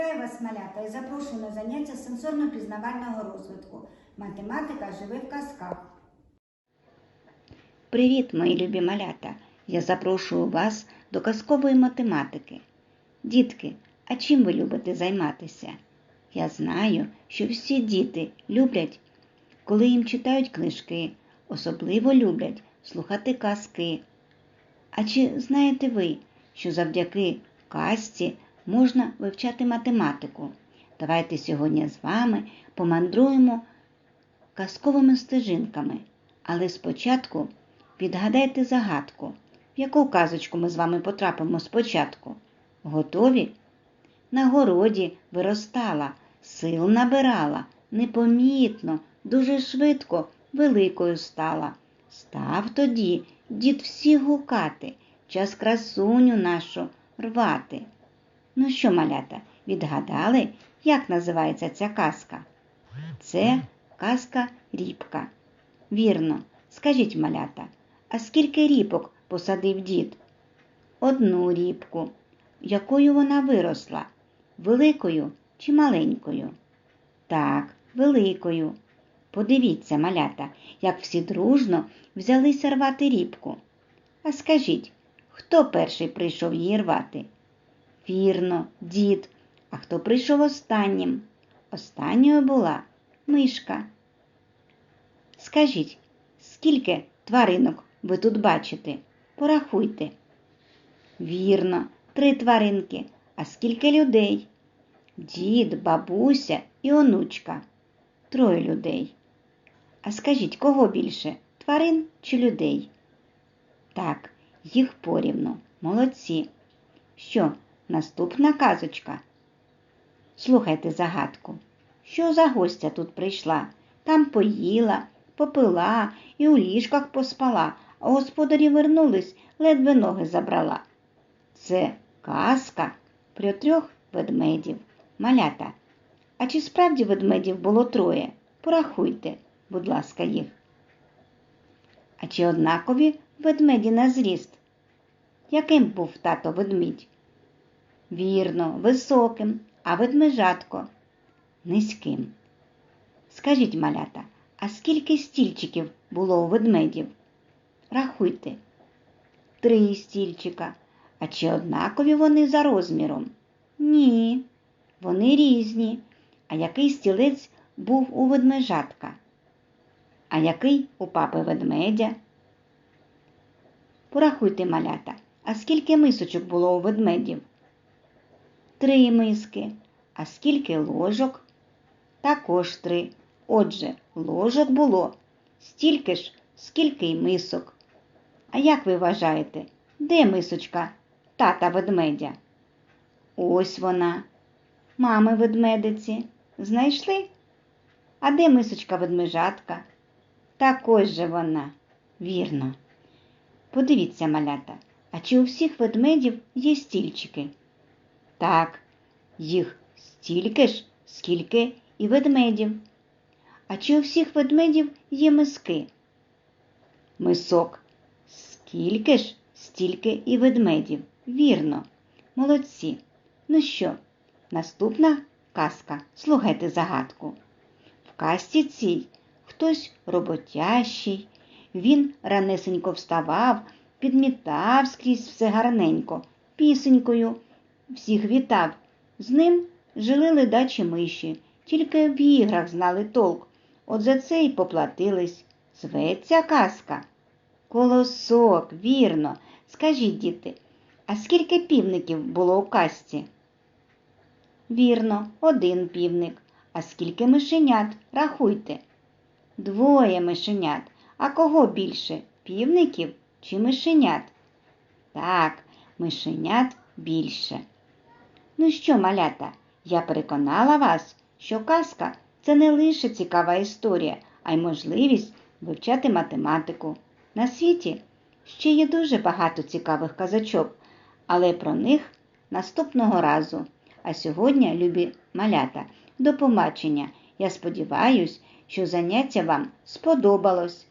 Вітаю вас, малята, і запрошую на заняття сенсорно-пізнавального розвитку. Математика живе в казках. Привіт, мої любі малята! Я запрошую вас до казкової математики. Дітки, а чим ви любите займатися? Я знаю, що всі діти люблять, коли їм читають книжки, особливо люблять слухати казки. А чи знаєте ви, що завдяки казці можна вивчати математику? Давайте сьогодні з вами помандруємо казковими стежинками. Але спочатку відгадайте загадку, в яку казочку ми з вами потрапимо спочатку. Готові? На городі виростала, сил набирала, непомітно, дуже швидко великою стала. Став тоді дід всіх гукати, час красуню нашу рвати. Ну що, малята, відгадали, як називається ця казка? Це казка рібка. Вірно, скажіть, малята, а скільки ріпок посадив дід? Одну ріпку. Якою вона виросла? Великою чи маленькою? Так, великою. Подивіться, малята, як всі дружно взялися рвати рібку. А скажіть, хто перший прийшов її рвати? Вірно, дід. А хто прийшов останнім? Останньою була мишка. Скажіть, скільки тваринок ви тут бачите? Порахуйте. Вірно, три тваринки. А скільки людей? Дід, бабуся і онучка. Троє людей. А скажіть, кого більше? Тварин чи людей? Так, їх порівну. Молодці. Що, наступна казочка? Слухайте загадку. Що за гостя тут прийшла? Там поїла, попила і у ліжках поспала, а господарі вернулись, ледве ноги забрала. Це казка про трьох ведмедів. Малята. А чи справді ведмедів було троє? Порахуйте, будь ласка, їх. А чи однакові ведмеді на зріст? Яким був тато ведмідь? Вірно, високим, а ведмежатко низьким. Скажіть, малята, а скільки стільчиків було у ведмедів? Рахуйте. Три стільчика. А чи однакові вони за розміром? Ні, вони різні. А який стілець був у ведмежатка? А який у папи ведмедя? Порахуйте, малята, а скільки мисочок було у ведмедів? Три миски. А скільки ложок? Також три. Отже, ложок було стільки ж, скільки й мисок. А як ви вважаєте, де мисочка тата ведмедя? Ось вона. Мами ведмедиці. Знайшли? А де мисочка ведмежатка? Так ось же вона. Вірно. Подивіться, малята, а чи у всіх ведмедів є стільчики? Так, їх стільки ж, скільки і ведмедів. А чи у всіх ведмедів є миски? Мисок. Скільки ж, стільки і ведмедів. Вірно. Молодці. Ну що, наступна казка. Слухайте загадку. В казці цій хтось роботящий. Він ранесенько вставав, підмітав скрізь все гарненько, пісенькою. Всіх вітав. З ним жили ледачі миші, тільки в іграх знали толк. От за це й поплатились. Зветься казка. Колосок, вірно. Скажіть, діти, а скільки півників було у казці? Вірно, один півник. А скільки мишенят? Рахуйте. Двоє мишенят. А кого більше? Півників чи мишенят? Так, мишенят більше. Ну що, малята, я переконала вас, що казка це не лише цікава історія, а й можливість вивчати математику. На світі ще є дуже багато цікавих казачок, але про них наступного разу. А сьогодні, любі малята, до побачення. Я сподіваюсь, що заняття вам сподобалось.